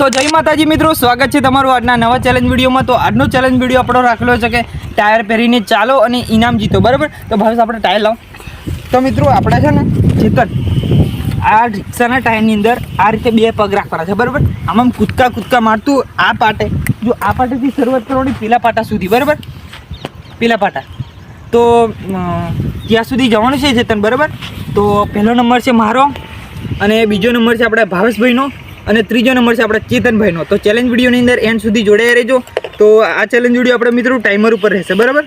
તો જય માતાજી મિત્રો, સ્વાગત છે તમારું આજના નવા ચેલેન્જ વિડીયોમાં. તો આજનો ચેલેન્જ વીડિયો આપણો રાખેલો છે કે ટાયર પહેરીને ચાલો અને ઇનામ જીતો, બરાબર? તો ભાવેશ આપણે ટાયર લાવો. તો મિત્રો, આપણે છે ને ચેતન આ રિક્ષાના ટાયરની અંદર આ રીતે બે પગ રાખવાના છે, બરાબર? આમ કૂદકા કૂદકા મારતું આ પાટે. જો આ પાટેથી શરૂઆત કરવાની પેલા પાટા સુધી, બરાબર? પેલા પાટા. તો ત્યાં સુધી જવાનું છે ચેતન, બરાબર? તો પહેલો નંબર છે મારો અને બીજો નંબર છે આપણા ભાવેશભાઈનો. અને ત્રીજો નંબર છે આપણા ચેતનભાઈનો. તો ચેલેન્જ વિડીયોની અંદર એન્ડ સુધી જોડાયા રહેજો. તો આ ચેલેન્જ વીડિયો આપણે મિત્રો ટાઈમર ઉપર રહેશે બરાબર?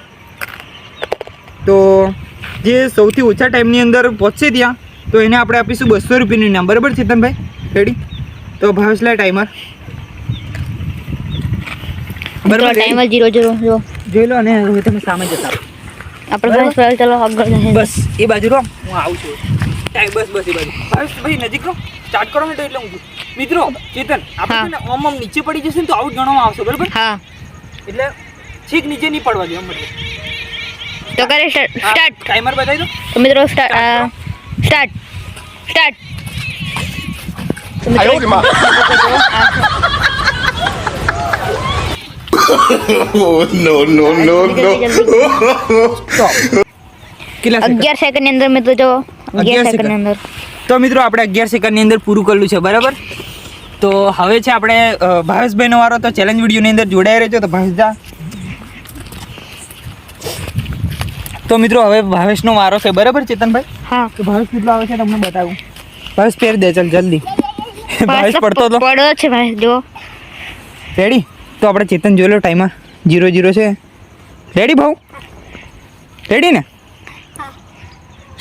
તો જે સૌથી ઓછા ટાઈમની અંદર પહોંચશે ત્યાં તો એને આપણે આપીશું બસો રૂપિયાનું ઇનામ. બરાબર ચેતનભાઈ? રેડી તો ભાવસલા ટાઈમર બરાબર ટાઈમર જીરો જીરો જો જોઈ લો અને હવે તમે સામે જતા આપણે બસ એ બાજુ રહો હું આવું છું. ટાઈમ બસ બસ એ બાજુ. ભાઈ નજીક રહો. સ્ટાર્ટ કરો ને તો એટલે હું. મિત્રો ચેતન આપણે ને આમ આમ નીચે પડી જશે ને તો આઉટ ગણવામાં આવશે બરાબર? હા. એટલે છેક નીચે નહીં પડવા દે એમ મતલબ. તો કરે સ્ટાર્ટ ટાઈમર બતાવી દો. તો મિત્રો સ્ટાર્ટ સ્ટાર્ટ સ્ટાર્ટ આયો. Oh, no, no, no, no. કેટલા સેકન્ડ અગિયાર સેકન્ડની અંદર મિત્રો જો અગિયાર અગિયાર સેકન્ડ અંદર. તો મિત્રો આપણે અગિયાર સેકન્ડની અંદર પૂરું કરેલું છે બરાબર? તો હવે છે આપણે ભાવેશભાઈનો વારો તો ચેલેન્જ વિડીયોની અંદર જોડાઈ રહેજો તો ભાવેશ તો મિત્રો હવે ભાવેશનો વારો છે બરાબર ચેતનભાઈ? હા. તો ભાવેશ કેટલો આવે છે તમને બતાવું. ભાવેશ પહેર દે ચાલ જલ્દી. ભાવેશ પડતો તો. પડ્યો છે ભાઈ જો રેડી તો આપણે ચેતન જોઈ લો ટાઈમર જીરો જીરો છે. રેડી ભાઉ રેડી ને?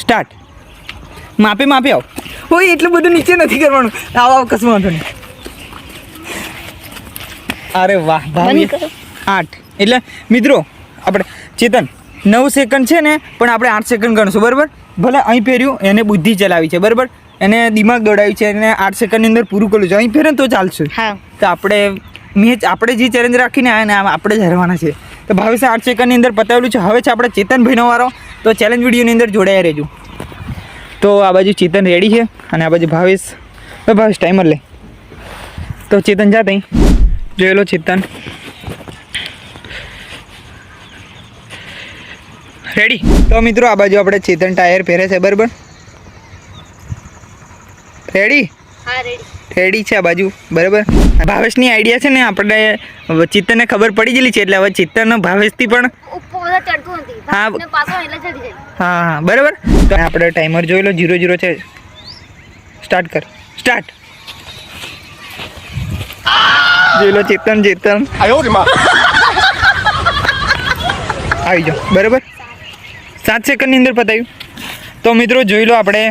સ્ટાર્ટ માપે માપે આવ. હોય એટલું બધું નીચે નથી કરવાનું. આવો આવો કશું વાંધો નહીં. અરે વાહ ભાવ આઠ. એટલે મિત્રો આપણે ચેતન નવ સેકન્ડ છે ને પણ આપણે આઠ સેકન્ડ ગણશું બરાબર? ભલે અહીં ફેર્યું એને બુદ્ધિ ચલાવી છે બરાબર? એને દિમાગ દોડાવ્યું છે એને આઠ સેકન્ડની અંદર પૂરું કર્યું છે. અહીં ફેરે તો ચાલશે. તો આપણે મેચ આપણે જે ચેલેન્જ રાખીને આવ્યા ને આમ આપણે જ હરવાના છે. તો ભાવેશ આઠ સેકન્ડની અંદર પતાવેલું છે. હવે છે આપણે ચેતનભાઈનો વારો. તો ચેલેન્જ વિડીયોની અંદર જોડાયા રહેજો. તો આ બાજુ ચેતન રેડી છે અને આ બાજુ ભાવેશ. ભાવેશ ટાઈમર લે. તો ચેતન જા તઈ. જોયેલો ચેતન. રેડી તો મિત્રો, આ બાજુ આપણે ચેતન ટાયર પહેરે છે, બરાબર? Ready ready. રેડી છે આ બાજુ બરાબર? ભાવેશની આઈડિયા છે ને આપણે ચિત્તને ખબર પડી ગયેલી છે એટલે હવે ચિત્તન ભાવેશથી પણ હા. ને પાછો એટલે ચડી જાય. હા હા બરાબર? તો આપણે ટાઈમર જોઈ લો જીરો જીરો છે. સ્ટાર્ટ કર. સ્ટાર્ટ. જોઈ લો ચેતન ચેતન આવી જાઓ બરાબર? સાત સેકન્ડની અંદર પતાવ્યું તો મિત્રો જોઈ લો આપણે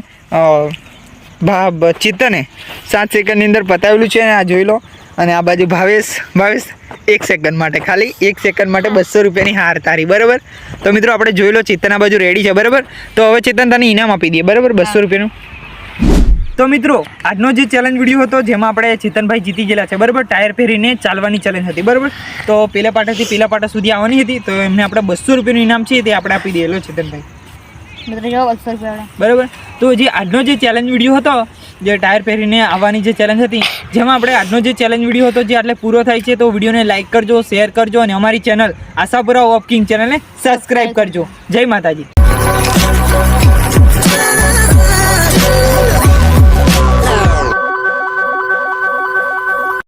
ભા ચિત્તને સાત સેકન્ડની અંદર પતાવેલું છે આ જોઈ લો. અને આ બાજુ ભાવેશ ભાવેશ, એક સેકન્ડ માટે, ખાલી એક સેકન્ડ માટે બસો રૂપિયાની હાર તારી, બરાબર? તો મિત્રો આપણે જોઈ લો ચેતન આ બાજુ રેડી છે, બરાબર? તો હવે ચેતન તને ઇનામ આપી દઈએ, બરાબર? બસો રૂપિયાનું. તો મિત્રો, આજનો જે ચેલેન્જ વીડિયો હતો, જેમાં આપણે ચેતનભાઈ જીતી ગયેલા છે, બરાબર? ટાયર પહેરીને ચાલવાની ચેલેન્જ હતી, બરાબર? તો પેલા પાટાથી, પેલા પાટા સુધી આવવાની હતી, તો એમને આપણે બસો રૂપિયાનું ઇનામ છે તે આપણે આપી દેલો ચેતનભાઈ બરાબર? તો જે આજનો જે ચેલેન્જ વીડિયો હતો જે ટાયર પહેરીને આવવાની જે ચેલેન્જ હતી જેમાં આપણે આજનો જે ચેલેન્જ વીડિયો હતો જે આટલે પૂરો થાય છે તો વિડીયોને લાઇક કરજો શેર કરજો અને અમારી ચેનલ આશાપુરા ઓફ કિંગ ચેનલને સબસ્ક્રાઈબ કરજો. જય માતાજી.